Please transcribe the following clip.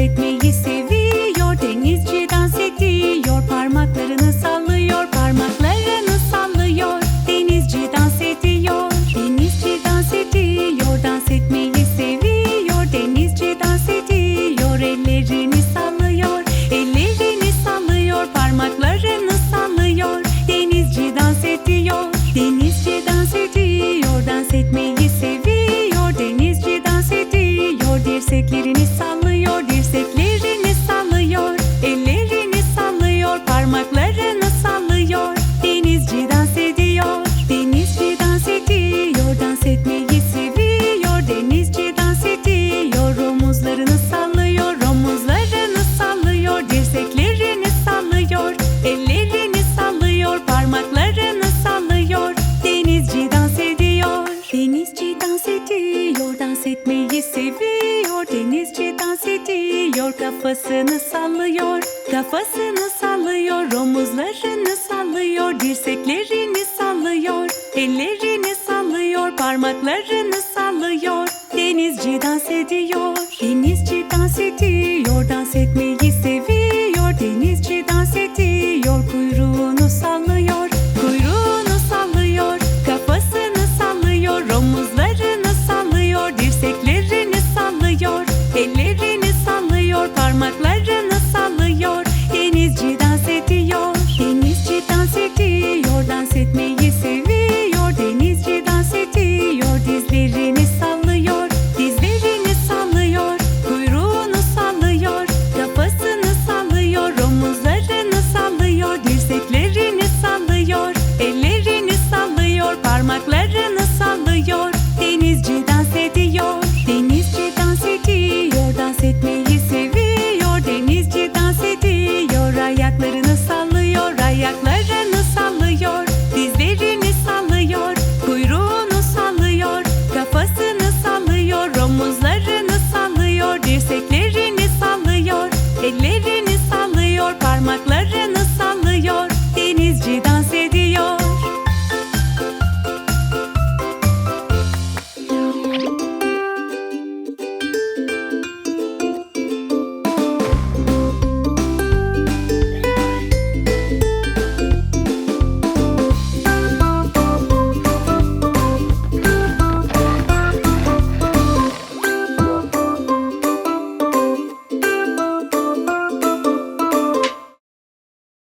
etmeyi seviyor Denizci dans ediyor Parmaklarını sallıyor Parmaklarını sallıyor. Denizci dans ediyor Denizci dans ediyor Dans etmeyi seviyor. Denizci dans ediyor Ellerini sallıyor Ellerini sallıyor Parmaklarını sallıyor. Denizci dans ediyor Denizci dans ediyor Dans etmeyi seviyor. Denizci dans ediyor Dirseklerini sallıyor. ediyor Dans etmeyi seviyor Denizci dans ediyor Kafasını sallıyor Kafasını sallıyor Omuzlarını sallıyor Dirseklerini sallıyor Ellerini sallıyor Parmaklarını sallıyor. Denizci dans ediyor Denizci dans ediyor Dans etmeyi